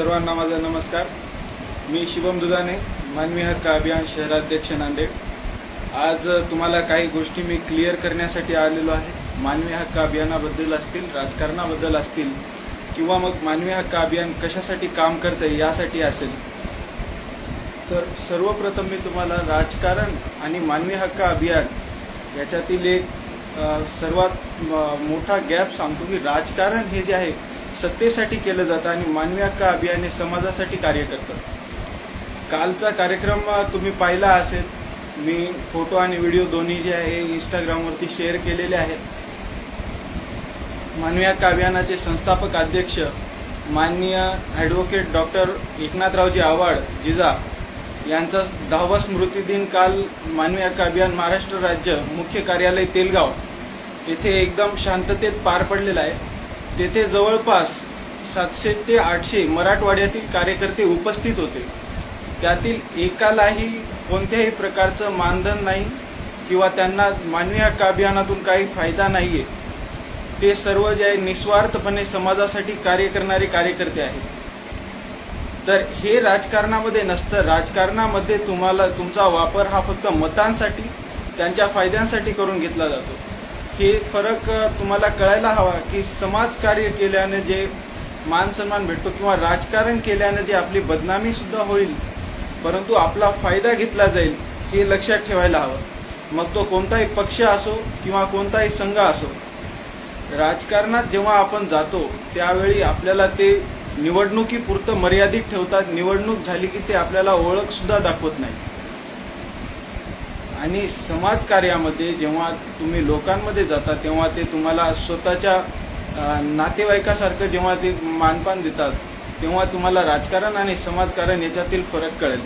सर्वांना माझा नमस्कार. मी शिवम दुधाने मानवी हक्क अभियान शहराध्यक्ष नांदेड. आज तुम्हाला काही गोष्टी मी क्लिअर करण्यासाठी आलेलो आहे. मानवी हक्क अभियानाबद्दल असतील राजकारणाबद्दल असतील किंवा मग मानवी हक्क अभियान कशासाठी काम करतं यासाठी असेल. तर सर्वप्रथम मी तुम्हाला राजकारण आणि मानवी हक्क अभियान याच्यातील एक सर्वात मोठा गॅप सांगतो की राजकारण हे जे आहे सत्तेसाठी केलं जातं आणि मानवी हक्क अभियान हे समाजासाठी कार्य करतं. कालचा कार्यक्रम तुम्ही पाहिला असेल. मी फोटो आणि व्हिडिओ दोन्ही जे आहे इंस्टाग्रामवरती शेअर केलेले आहेत. मानवी हक्क अभियानाचे संस्थापक अध्यक्ष माननीय ॲडव्होकेट डॉक्टर एकनाथरावजी आव्हाड जिजा यांचा दहावा स्मृती दिन काल मानवी हक्क अभियान महाराष्ट्र राज्य मुख्य कार्यालय तेलगाव. येथे एकदम शांततेत पार पडलेला आहे. तेथे जवळपास सातशे ते आठशे मराठवाड्यातील कार्यकर्ते उपस्थित होते. त्यातील एकालाही कोणत्याही प्रकारचं मानधन नाही किंवा त्यांना मानवी हक्क अभियानातून काही फायदा नाहीये. ते सर्व जे आहे निस्वार्थपणे समाजासाठी कार्य करणारे कार्यकर्ते आहेत. तर हे राजकारणामध्ये नसतं. राजकारणामध्ये तुम्हाला तुमचा वापर हा फक्त मतांसाठी त्यांच्या फायद्यांसाठी करून घेतला जातो. हे फरक तुम्हाला कळायला हवा की समाजकार्य केल्याने जे मान सन्मान भेटतो किंवा राजकारण केल्याने जे आपली बदनामी सुद्धा होईल परंतु आपला फायदा घेतला जाईल हे लक्षात ठेवायला हवं. मग तो कोणताही पक्ष असो किंवा कोणताही संघ असो राजकारणात जेव्हा आपण जातो त्यावेळी आपल्याला ते निवडणुकीपुरतं मर्यादित ठेवतात. निवडणूक झाली की ते आपल्याला ओळख सुद्धा दाखवत नाही. आणि समाजकार्यामध्ये जेव्हा तुम्ही लोकांमध्ये जाता तेव्हा ते तुम्हाला स्वतःच्या नातेवाईकासारखं जेव्हा ते मानपान देतात तेव्हा तुम्हाला राजकारण आणि समाजकारण याच्यातील फरक कळेल.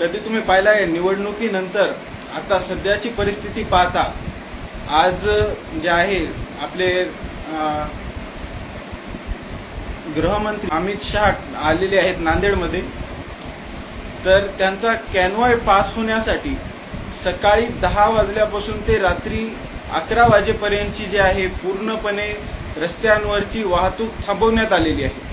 कधी तुम्ही पाहिला आहे निवडणुकीनंतर आता सध्याची परिस्थिती पाहता आज जे आहे आपले गृहमंत्री अमित शहा आलेले आहेत नांदेडमध्ये. तर त्यांचा कॅनवाय पास होण्यासाठी सकाळी दहा वाजल्यापासून ते रात्री अकरा वाजेपर्यंतची जी आहे पूर्णपणे रस्त्यांवरची वाहतूक थांबवण्यात आलेली आहे.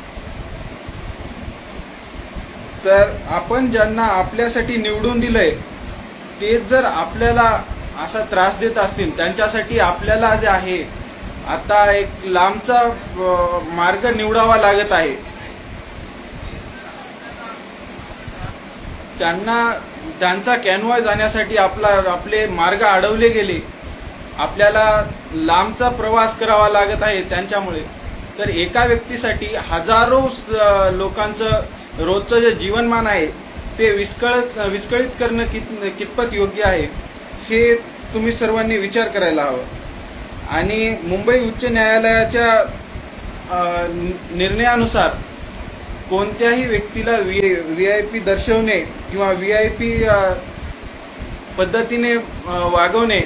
तर आपण ज्यांना आपल्यासाठी निवडून दिलंय ते जर आपल्याला असा त्रास देत असतील त्यांच्यासाठी आपल्याला जे आहे आता एक लांबचा मार्ग निवडावा लागत आहे. त्यांना त्यांचा कॅनवॉय जाण्यासाठी आपला आपले मार्ग अडवले गेले. आपल्याला लांबचा प्रवास करावा लागत आहे त्यांच्यामुळे. तर एका व्यक्तीसाठी हजारो स- लोकांचं रोजचं जे जीवनमान आहे ते विस्कळत विस्कळीत करणं कित कितपत योग्य आहे हे तुम्ही सर्वांनी विचार करायला हवं. आणि मुंबई उच्च न्यायालयाच्या निर्णयानुसार कोणत्याही व्यक्तीला व्ही आय पी दर्शवणे किंवा व्ही आय पी पद्धतीने वागवणे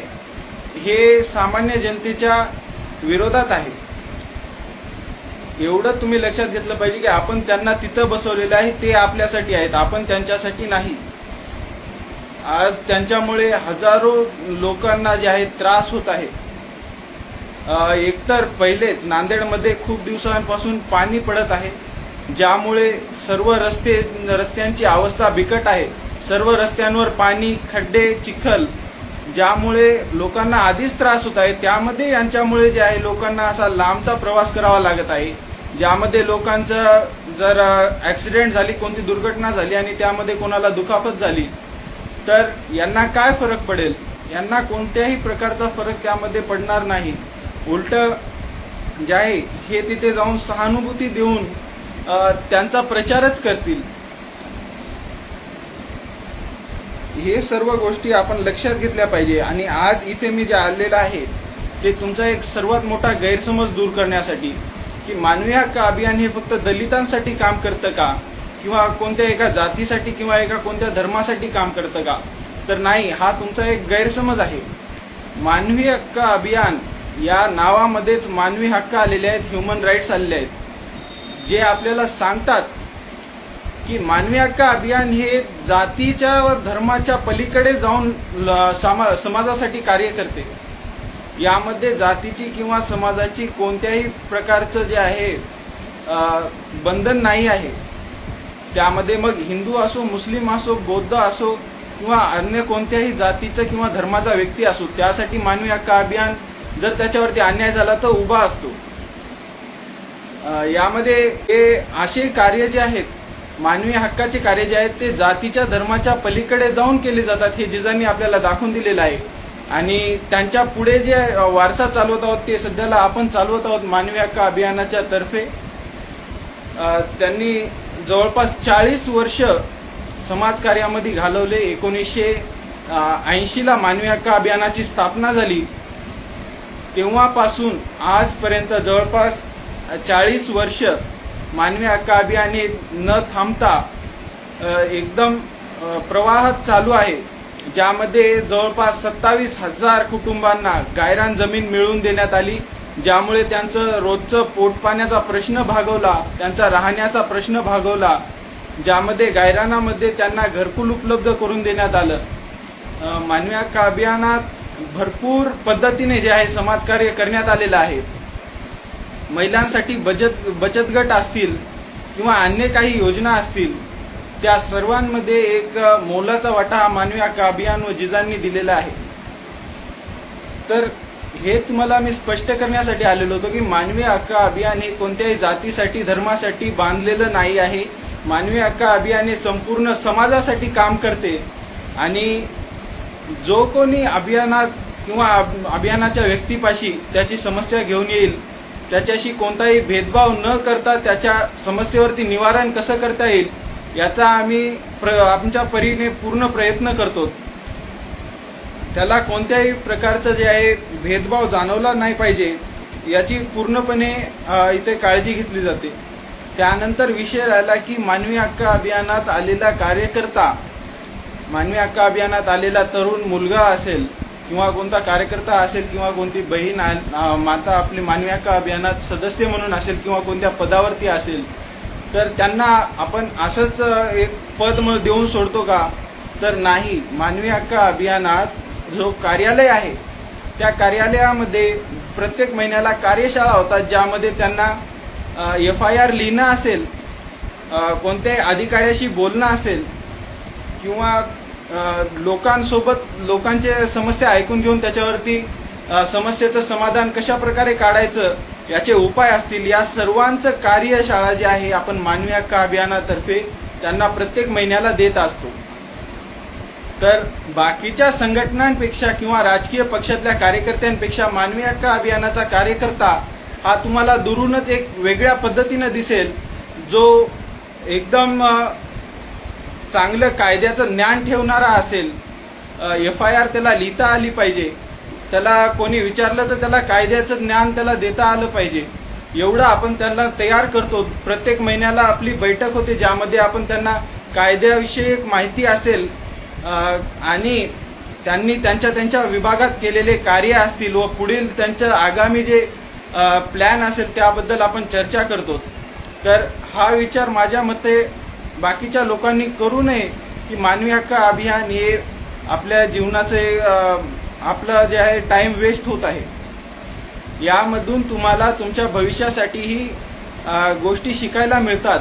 हे सामान्य जनतेच्या विरोधात आहे. एवढं तुम्ही लक्षात घेतलं पाहिजे की आपण त्यांना तिथं बसवलेलं आहे ते आपल्यासाठी आहेत आपण त्यांच्यासाठी नाही. आज त्यांच्यामुळे हजारो लोकांना जे आहे त्रास होत आहे. एकतर पहिलेच नांदेडमध्ये खूप दिवसांपासून पाणी पडत आहे. ज्यामुळे सर्व रस्ते रस्त्यांची अवस्था बिकट आहे. सर्व रस्त्यांवर पाणी खड्डे चिखल ज्यामुळे लोकांना आधीच त्रास होत आहे त्यामध्ये यांच्यामुळे जे आहे लोकांना असा लांबचा प्रवास करावा लागत आहे. ज्यामध्ये लोकांचं जर ऍक्सिडेंट झाली कोणती दुर्घटना झाली आणि त्यामध्ये कोणाला दुखापत झाली तर यांना काय फरक पडेल? यांना कोणत्याही प्रकारचा फरक त्यामध्ये पडणार नाही. उलट जे आहे हे तिथे जाऊन सहानुभूती देऊन त्यांचा प्रचारच करतील. हे सर्व गोष्टी आपण लक्षात घेतल्या पाहिजे. आणि आज इथे मी जे आलेलं आहे ते तुमचा एक सर्वात मोठा गैरसमज दूर करण्यासाठी की मानवी हक्क अभियान हे फक्त दलितांसाठी काम करतं का? किंवा कोणत्या एका जातीसाठी किंवा एका कोणत्या धर्मासाठी काम करतं का? तर नाही हा तुमचा एक गैरसमज आहे. मानवी हक्क अभियान या नावामध्येच मानवी हक्क आलेले आहेत ह्युमन राईट्स आलेले आहेत. जे आपल्याला सांगतात की मानवी हक्क अभियान हे जातीच्या व धर्माच्या पलीकडे जाऊन ल- समा- समाजासाठी कार्य करते. यामध्ये जातीची किंवा समाजाची कोणत्याही प्रकारचं जे आहे बंधन नाही आहे. त्यामध्ये मग हिंदू असो मुस्लिम असो बौद्ध असो किंवा अन्य कोणत्याही जातीचा किंवा धर्माचा व्यक्ती असो त्यासाठी मानवी हक्क अभियान जर त्याच्यावरती अन्याय झाला तर उभा असतो. यामध्ये हे असे कार्य जे आहेत मानवी हक्काचे कार्य जे आहेत ते जातीच्या धर्माच्या पलीकडे जाऊन केले जातात हे जिजांनी आपल्याला दाखवून दिलेलं आहे. आणि त्यांच्या पुढे जे वारसा चालवत आहोत ते सध्याला आपण चालवत आहोत मानवी हक्क अभियानाच्या तर्फे. त्यांनी जवळपास चाळीस वर्ष समाजकार्यामध्ये घालवले. एकोणीसशे ऐंशीला मानवी हक्क अभियानाची स्थापना झाली. तेव्हापासून आजपर्यंत जवळपास चाळीस वर्ष मानवी हक्क अभियाने न थांबता एकदम प्रवाह प्रवाहात चालू आहे ज्यामध्ये जवळपास सत्तावीस हजार कुटुंबांना गायरान जमीन मिळवून देण्यात आली ज्यामुळे त्यांचं रोजचं पोटपाण्याचा प्रश्न भागवला त्यांचा राहण्याचा प्रश्न भागवला ज्यामध्ये गायरानामध्ये त्यांना घरकुल उपलब्ध करून देण्यात आलं. मानवी हक्क अभियानात भरपूर पद्धतीने जे आहे समाजकार्य करण्यात आलेलं आहे. महिलांसाठी बचत बचत गट असतील किंवा अन्य काही योजना असतील त्या सर्वांमध्ये एक मोलाचा वाटा हा मानवी हक्क अभियान व जिजांनी दिलेला आहे. तर हे तुम्हाला मी स्पष्ट करण्यासाठी आलेलो होतो की मानवी हक्क अभियान हे कोणत्याही जातीसाठी धर्मासाठी बांधलेलं नाही आहे. मानवी हक्क अभियान हे संपूर्ण समाजासाठी काम करते आणि जो कोणी अभियानात किंवा अभियानाच्या व्यक्तीपाशी त्याची समस्या घेऊन येईल त्याच्याशी कोणताही भेदभाव न करता त्याच्या समस्येवरती निवारण कसं करता येईल याचा आम्ही प्र आमच्या परीने पूर्ण प्रयत्न करतो. त्याला कोणत्याही प्रकारचं जे आहे भेदभाव जाणवला नाही पाहिजे याची पूर्णपणे इथे काळजी घेतली जाते. त्यानंतर विषय राहिला की मानवी हक्क अभियानात आलेला कार्यकर्ता मानवी हक्क अभियानात आलेला तरुण मुलगा असेल किंवा कोणता कार्यकर्ता असेल किंवा कोणती बहीण माता आपली मानवी हक्क अभियानात सदस्य म्हणून असेल किंवा कोणत्या पदावरती असेल तर त्यांना आपण असंच एक पद देऊन सोडतो का? तर नाही. मानवी हक्क अभियानात जो कार्यालय आहे त्या कार्यालयामध्ये प्रत्येक महिन्याला कार्यशाळा होतात ज्यामध्ये त्यांना एफ आय आर लिहिणं असेल कोणत्याही अधिकाऱ्याशी बोलणं असेल किंवा लोकांसोबत लोकांचे समस्या ऐकून घेऊन त्याच्यावरती समस्येचं समाधान कशा प्रकारे काढायचं याचे उपाय असतील या सर्वांचं कार्यशाळा जी आहे आपण मानवी हक्क अभियानातर्फे त्यांना प्रत्येक महिन्याला देत असतो. तर बाकीच्या संघटनांपेक्षा किंवा राजकीय पक्षातल्या कार्यकर्त्यांपेक्षा मानवी हक्क अभियानाचा कार्यकर्ता हा तुम्हाला दुरूनच एक वेगळ्या पद्धतीनं दिसेल जो एकदम चांगलं कायद्याचं ज्ञान ठेवणारा असेल एफ आय आर त्याला लिहिता आली पाहिजे. त्याला कोणी विचारलं तर त्याला कायद्याचं ज्ञान त्याला देता आलं पाहिजे. एवढं आपण त्यांना तयार करतो. प्रत्येक महिन्याला आपली बैठक होते ज्यामध्ये आपण त्यांना कायद्याविषयक माहिती असेल आणि त्यांनी त्यांच्या त्यांच्या विभागात केलेले कार्य असतील व पुढील त्यांचं आगामी जे प्लॅन असेल त्याबद्दल आपण चर्चा करतो. तर हा विचार माझ्या मते बाकीच्या लोकांनी करू नये की मानवी हक्क अभियान हे आपल्या जीवनाचे आपलं जे आहे टाइम वेस्ट होत आहे. यामधून तुम्हाला तुमच्या भविष्यासाठीही गोष्टी शिकायला मिळतात.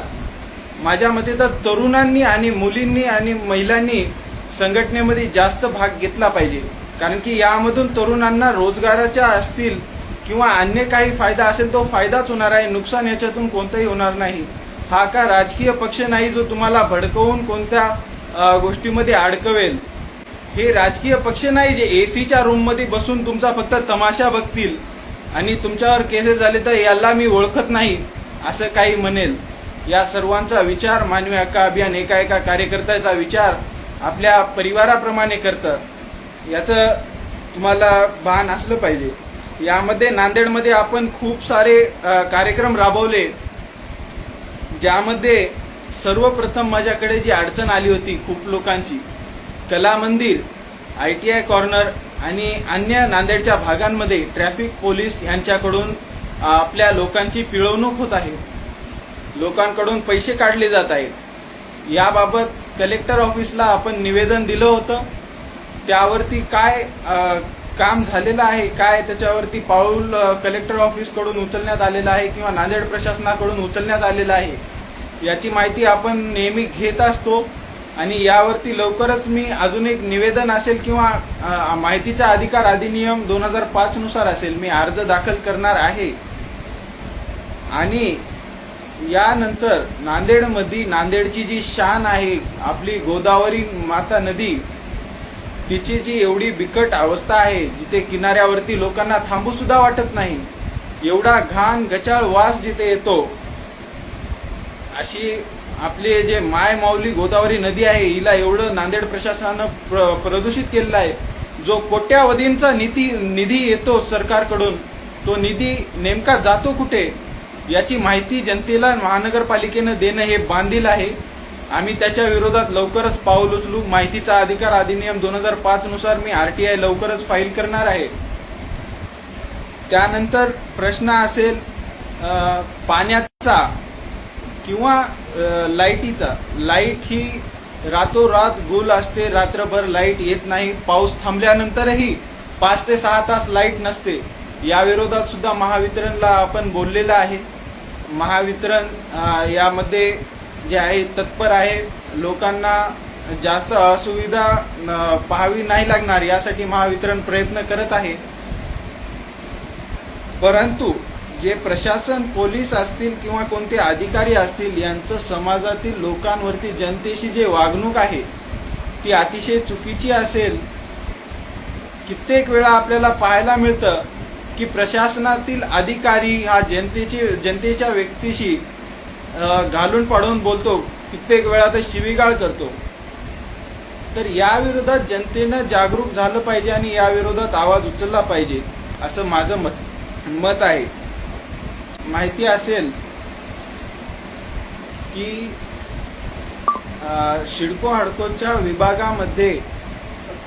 माझ्या मते तर तरुणांनी आणि मुलींनी आणि महिलांनी संघटनेमध्ये जास्त भाग घेतला पाहिजे. कारण की यामधून तरुणांना रोजगाराच्या असतील किंवा अन्य काही फायदा असेल तो फायदाच होणार आहे. नुकसान याच्यातून कोणतंही होणार नाही. हा का राजकीय पक्ष नाही जो तुम्हाला भडकवून कोणत्या गोष्टीमध्ये अडकवेल? हे राजकीय पक्ष नाही जे एसीच्या रूममध्ये बसून तुमचा फक्त तमाशा बघतील आणि तुमच्यावर केसेस झाले तर याला मी ओळखत नाही असं काही म्हणेल. या सर्वांचा विचार मानवी हक्क अभियान एका एका कार्यकर्त्याचा विचार आपल्या परिवाराप्रमाणे करतं. याचं तुम्हाला भान असलं पाहिजे. यामध्ये नांदेडमध्ये आपण खूप सारे कार्यक्रम राबवले. ज्यामध्ये सर्वप्रथम माझ्याकडे जी अडचण आली होती खूप लोकांची कला मंदिर आय टी आय कॉर्नर आणि अन्य नांदेडच्या भागांमध्ये ट्रॅफिक पोलीस यांच्याकडून आपल्या लोकांची पिळवणूक होत आहे. लोकांकडून पैसे काढले जात आहेत. याबाबत कलेक्टर ऑफिसला आपण निवेदन दिलं होतं. त्यावरती काय काम झालेलं आहे काय त्याच्यावरती पाऊल कलेक्टर ऑफिसकडून उचलण्यात आलेलं आहे किंवा नांदेड प्रशासनाकडून उचलण्यात आलेलं आहे याची माहिती आपण नेहमी घेत असतो आणि यावरती लवकरच मी अजून एक निवेदन असेल किंवा माहितीचा अधिकार अधिनियम दोन हजार पाच नुसार असेल मी अर्ज दाखल करणार आहे. आणि यानंतर नांदेडमध्ये नांदेडची जी शान आहे आपली गोदावरी माता नदी तिची जी एवढी बिकट अवस्था आहे जिथे किनाऱ्यावरती लोकांना थांबू सुद्धा वाटत नाही एवढा घाण गचाळ वास जिथे येतो अशी आपली जे माय माऊली गोदावरी नदी आहे हिला एवढं नांदेड प्रशासनानं प्र- प्रदूषित केलेलं आहे. जो कोट्यावधींचा निधी निधी येतो सरकारकडून तो निधी नेमका जातो कुठे? याची माहिती जनतेला महानगरपालिकेनं देणं हे बांधील आहे. आम्ही त्याच्या विरोधात लवकरच पाऊल उचलू. माहितीचा अधिकार अधिनियम दोन हजार पाच नुसार मी आरटीआय लवकरच फाईल करणार आहे. त्यानंतर प्रश्न असेल पाण्याचा किंवा लाईटीचा. लाइट ही रातोरात गोल असते रात्रभर लाइट येत नाही पाऊस थांबल्यानंतरही पाच ते सहा तास लाइट नसते. या विरोधात सुद्धा महावितरणला आपण बोललेलं आहे. महावितरण यामध्ये जे आहे तत्पर आहे. लोकांना जास्त असुविधा पाहावी नाही लागणार यासाठी महावितरण प्रयत्न करत आहे. परंतु जे प्रशासन पोलीस असतील किंवा कोणते अधिकारी असतील यांचं समाजातील लोकांवरती जनतेशी जे वागणूक आहे ती अतिशय चुकीची असेल. कित्येक वेळा आपल्याला पाहायला मिळतं की प्रशासनातील अधिकारी हा जनतेची जनतेच्या व्यक्तीशी घालून पाडून बोलतो. कित्येक वेळा तर शिवीगाळ करतो. तर याविरोधात जनतेनं जागरूक झालं पाहिजे आणि याविरोधात आवाज उचलला पाहिजे असं माझं मत मत आहे. माहिती असेल की शिडको हडकोच्या विभागामध्ये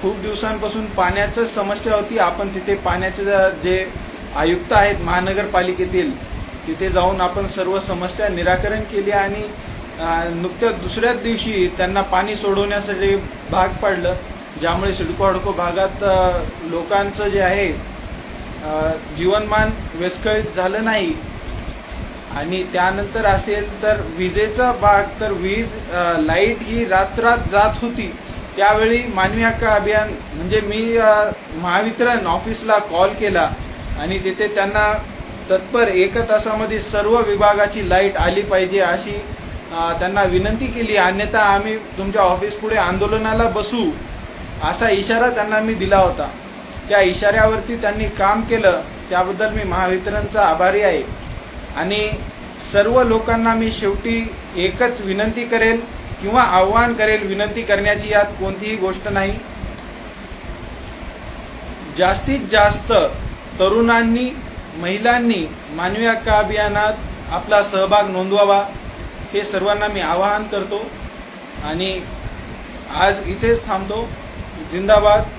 खूप दिवसांपासून पाण्याचं समस्या होती. आपण तिथे पाण्याचे जे आयुक्त आहेत महानगरपालिकेतील तिथे जाऊन आपण सर्व समस्या निराकरण केली आणि नुकत्या नुकत्याच दुसऱ्याच दिवशी त्यांना पाणी सोडवण्यासाठी भाग पाडलं. ज्यामुळे सिडको हडको भागात लोकांचं जे आहे जीवनमान विस्कळीत झालं नाही. आणि त्यानंतर असेल तर विजेचा भाग तर वीज लाइट ही रात्रात जात होती. त्यावेळी मानवी हक्क अभियान म्हणजे मी महावितरण ऑफिसला कॉल केला आणि तिथे त्यांना तत्पर एका तासामध्ये सर्व विभागाची लाइट आली पाहिजे अशी त्यांना विनंती केली. अन्यथा आम्ही तुमच्या ऑफिस पुढे आंदोलनाला बसू असा इशारा त्यांना मी दिला होता. त्या इशाऱ्यावरती त्यांनी काम केलं. त्याबद्दल मी महावितरणचा आभारी आहे. आणि सर्व लोकांना मी शेवटी एकच विनंती करेल किंवा आव्हान करेल विनंती करण्याची यात कोणतीही गोष्ट नाही. जास्तीत जास्त तरुणांनी महिलांनी मानवी हक्क अभियानात आपला सहभाग नोंदवावा हे सर्वांना मी आवाहन करतो. आणि आज इथेच थांबतो. जिंदाबाद.